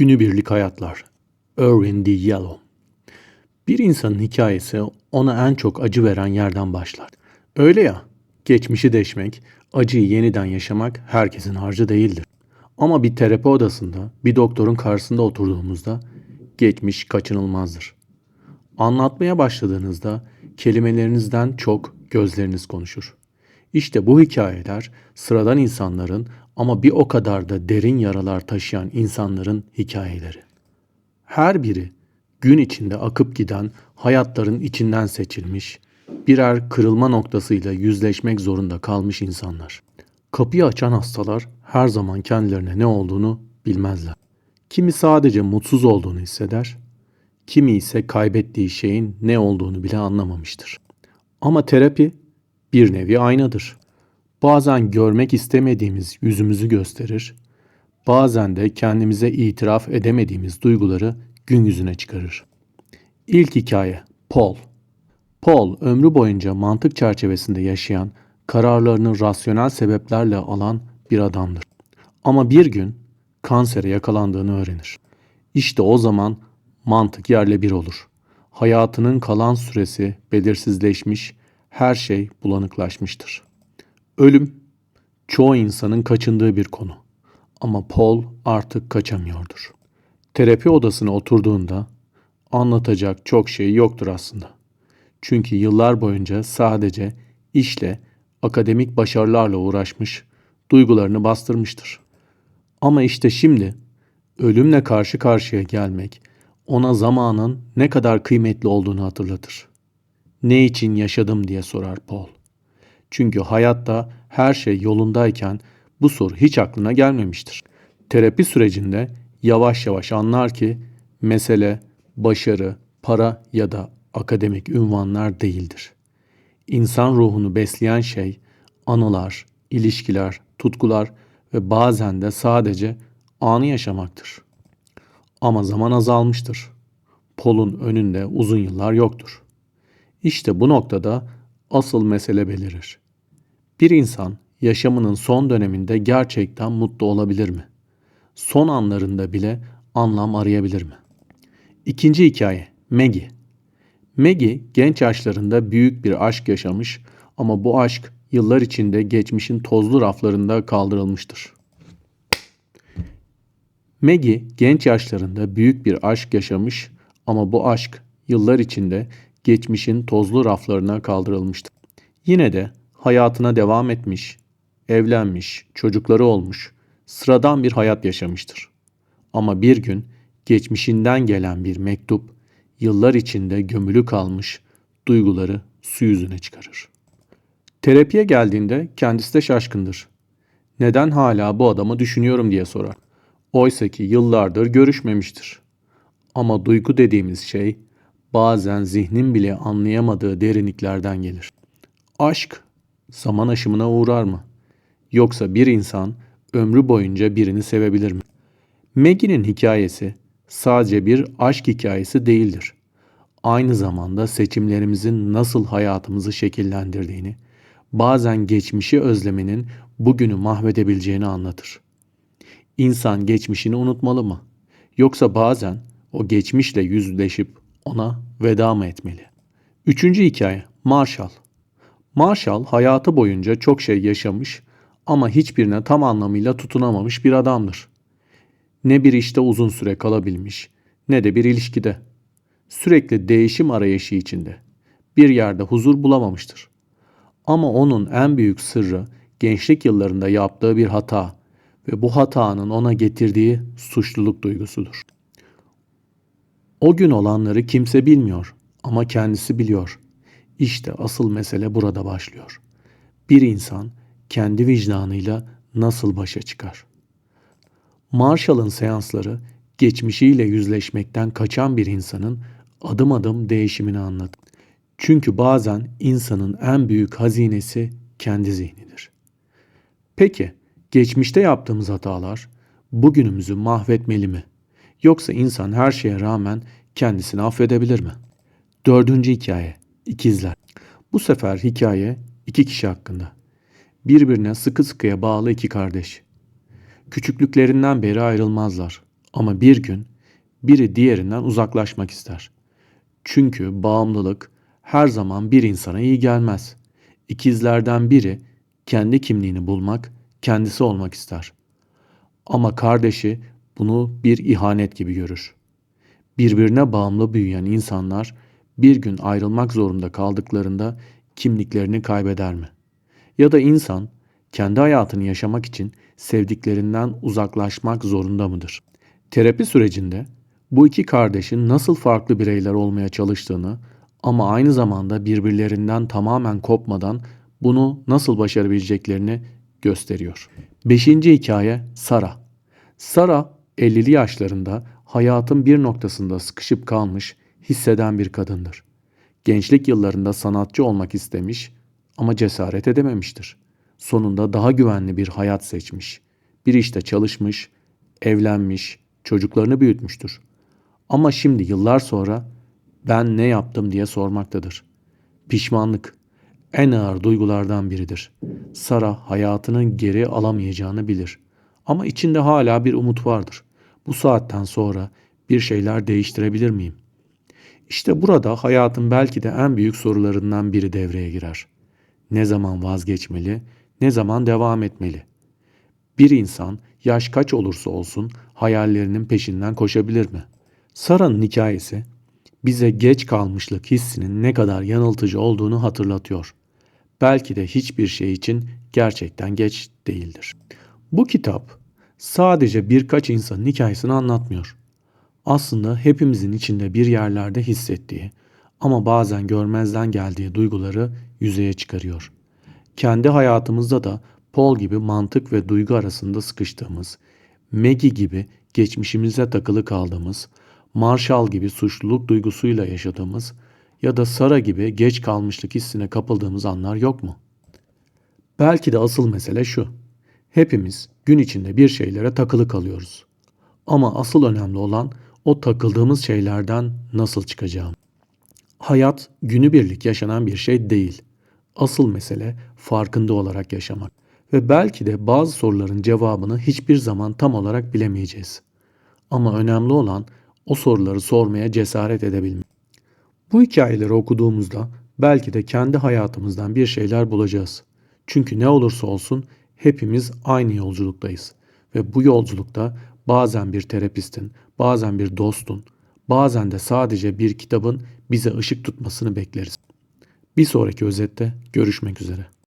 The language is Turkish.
Günübirlik Hayatlar Irving D. Yellow Bir insanın hikayesi ona en çok acı veren yerden başlar. Öyle ya, geçmişi deşmek, acıyı yeniden yaşamak herkesin harcı değildir. Ama bir terapi odasında, bir doktorun karşısında oturduğumuzda geçmiş kaçınılmazdır. Anlatmaya başladığınızda kelimelerinizden çok gözleriniz konuşur. İşte bu hikayeler sıradan insanların ama bir o kadar da derin yaralar taşıyan insanların hikayeleri. Her biri gün içinde akıp giden hayatların içinden seçilmiş, birer kırılma noktasıyla yüzleşmek zorunda kalmış insanlar. Kapıyı açan hastalar her zaman kendilerine ne olduğunu bilmezler. Kimi sadece mutsuz olduğunu hisseder, kimi ise kaybettiği şeyin ne olduğunu bile anlamamıştır. Ama terapi bir nevi aynadır. Bazen görmek istemediğimiz yüzümüzü gösterir, bazen de kendimize itiraf edemediğimiz duyguları gün yüzüne çıkarır. İlk hikaye Paul. Paul ömrü boyunca mantık çerçevesinde yaşayan, kararlarını rasyonel sebeplerle alan bir adamdır. Ama bir gün kansere yakalandığını öğrenir. İşte o zaman mantık yerle bir olur. Hayatının kalan süresi belirsizleşmiş, her şey bulanıklaşmıştır. Ölüm çoğu insanın kaçındığı bir konu. Ama Paul artık kaçamıyordur. Terapi odasına oturduğunda anlatacak çok şey yoktur aslında. Çünkü yıllar boyunca sadece işle, akademik başarılarla uğraşmış, duygularını bastırmıştır. Ama işte şimdi ölümle karşı karşıya gelmek ona zamanın ne kadar kıymetli olduğunu hatırlatır. Ne için yaşadım diye sorar Paul. Çünkü hayatta her şey yolundayken bu soru hiç aklına gelmemiştir. Terapi sürecinde yavaş yavaş anlar ki mesele başarı, para ya da akademik ünvanlar değildir. İnsan ruhunu besleyen şey anılar, ilişkiler, tutkular ve bazen de sadece anı yaşamaktır. Ama zaman azalmıştır. Polun önünde uzun yıllar yoktur. İşte bu noktada asıl mesele belirir. Bir insan yaşamının son döneminde gerçekten mutlu olabilir mi? Son anlarında bile anlam arayabilir mi? İkinci hikaye Maggie. Maggie genç yaşlarında büyük bir aşk yaşamış ama bu aşk yıllar içinde geçmişin tozlu raflarında kaldırılmıştır. Maggie genç yaşlarında büyük bir aşk yaşamış ama bu aşk yıllar içinde geçmişin tozlu raflarına kaldırılmıştır. Yine de hayatına devam etmiş, evlenmiş, çocukları olmuş, sıradan bir hayat yaşamıştır. Ama bir gün geçmişinden gelen bir mektup yıllar içinde gömülü kalmış duyguları su yüzüne çıkarır. Terapiye geldiğinde kendisi de şaşkındır. Neden hala bu adamı düşünüyorum diye sorar. Oysa ki yıllardır görüşmemiştir. Ama duygu dediğimiz şey bazen zihnin bile anlayamadığı derinliklerden gelir. Aşk zaman aşımına uğrar mı? Yoksa bir insan ömrü boyunca birini sevebilir mi? Maggie'nin hikayesi sadece bir aşk hikayesi değildir. Aynı zamanda seçimlerimizin nasıl hayatımızı şekillendirdiğini, bazen geçmişi özlemenin bugünü mahvedebileceğini anlatır. İnsan geçmişini unutmalı mı? Yoksa bazen o geçmişle yüzleşip ona veda mı etmeli? Üçüncü hikaye Marshall. Marshall hayatı boyunca çok şey yaşamış ama hiçbirine tam anlamıyla tutunamamış bir adamdır. Ne bir işte uzun süre kalabilmiş ne de bir ilişkide. Sürekli değişim arayışı içinde. Bir yerde huzur bulamamıştır. Ama onun en büyük sırrı gençlik yıllarında yaptığı bir hata ve bu hatanın ona getirdiği suçluluk duygusudur. O gün olanları kimse bilmiyor ama kendisi biliyor. İşte asıl mesele burada başlıyor. Bir insan kendi vicdanıyla nasıl başa çıkar? Marshall'ın seansları geçmişiyle yüzleşmekten kaçan bir insanın adım adım değişimini anlatır. Çünkü bazen insanın en büyük hazinesi kendi zihnidir. Peki, geçmişte yaptığımız hatalar bugünümüzü mahvetmeli mi? Yoksa insan her şeye rağmen kendisini affedebilir mi? Dördüncü hikaye, ikizler. Bu sefer hikaye iki kişi hakkında. Birbirine sıkı sıkıya bağlı iki kardeş. Küçüklüklerinden beri ayrılmazlar Ama bir gün biri diğerinden uzaklaşmak ister. Çünkü bağımlılık her zaman bir insana iyi gelmez. İkizlerden biri kendi kimliğini bulmak, kendisi olmak ister. Ama kardeşi bunu bir ihanet gibi görür. Birbirine bağımlı büyüyen insanlar bir gün ayrılmak zorunda kaldıklarında kimliklerini kaybeder mi? Ya da insan kendi hayatını yaşamak için sevdiklerinden uzaklaşmak zorunda mıdır? Terapi sürecinde bu iki kardeşin nasıl farklı bireyler olmaya çalıştığını ama aynı zamanda birbirlerinden tamamen kopmadan bunu nasıl başarabileceklerini gösteriyor. Beşinci hikaye Sara. Sara 50'li yaşlarında hayatın bir noktasında sıkışıp kalmış, hisseden bir kadındır. Gençlik yıllarında sanatçı olmak istemiş ama cesaret edememiştir. Sonunda daha güvenli bir hayat seçmiş. Bir işte çalışmış, evlenmiş, çocuklarını büyütmüştür. Ama şimdi yıllar sonra ben ne yaptım diye sormaktadır. Pişmanlık en ağır duygulardan biridir. Sara hayatının geri alamayacağını bilir. Ama içinde hala bir umut vardır. Bu saatten sonra bir şeyler değiştirebilir miyim? İşte burada hayatın belki de en büyük sorularından biri devreye girer. Ne zaman vazgeçmeli, ne zaman devam etmeli? Bir insan yaş kaç olursa olsun hayallerinin peşinden koşabilir mi? Sara'nın hikayesi bize geç kalmışlık hissinin ne kadar yanıltıcı olduğunu hatırlatıyor. Belki de hiçbir şey için gerçekten geç değildir. Bu kitap sadece birkaç insanın hikayesini anlatmıyor. Aslında hepimizin içinde bir yerlerde hissettiği ama bazen görmezden geldiği duyguları yüzeye çıkarıyor. Kendi hayatımızda da Paul gibi mantık ve duygu arasında sıkıştığımız, Maggie gibi geçmişimize takılı kaldığımız, Marshall gibi suçluluk duygusuyla yaşadığımız ya da Sara gibi geç kalmışlık hissine kapıldığımız anlar yok mu? Belki de asıl mesele şu. Hepimiz gün içinde bir şeylere takılı kalıyoruz. Ama asıl önemli olan o takıldığımız şeylerden nasıl çıkacağım. Hayat günübirlik yaşanan bir şey değil. Asıl mesele farkında olarak yaşamak. Ve belki de bazı soruların cevabını hiçbir zaman tam olarak bilemeyeceğiz. Ama önemli olan o soruları sormaya cesaret edebilmek. Bu hikayeleri okuduğumuzda belki de kendi hayatımızdan bir şeyler bulacağız. Çünkü ne olursa olsun hepimiz aynı yolculuktayız ve bu yolculukta bazen bir terapistin, bazen bir dostun, bazen de sadece bir kitabın bize ışık tutmasını bekleriz. Bir sonraki özette görüşmek üzere.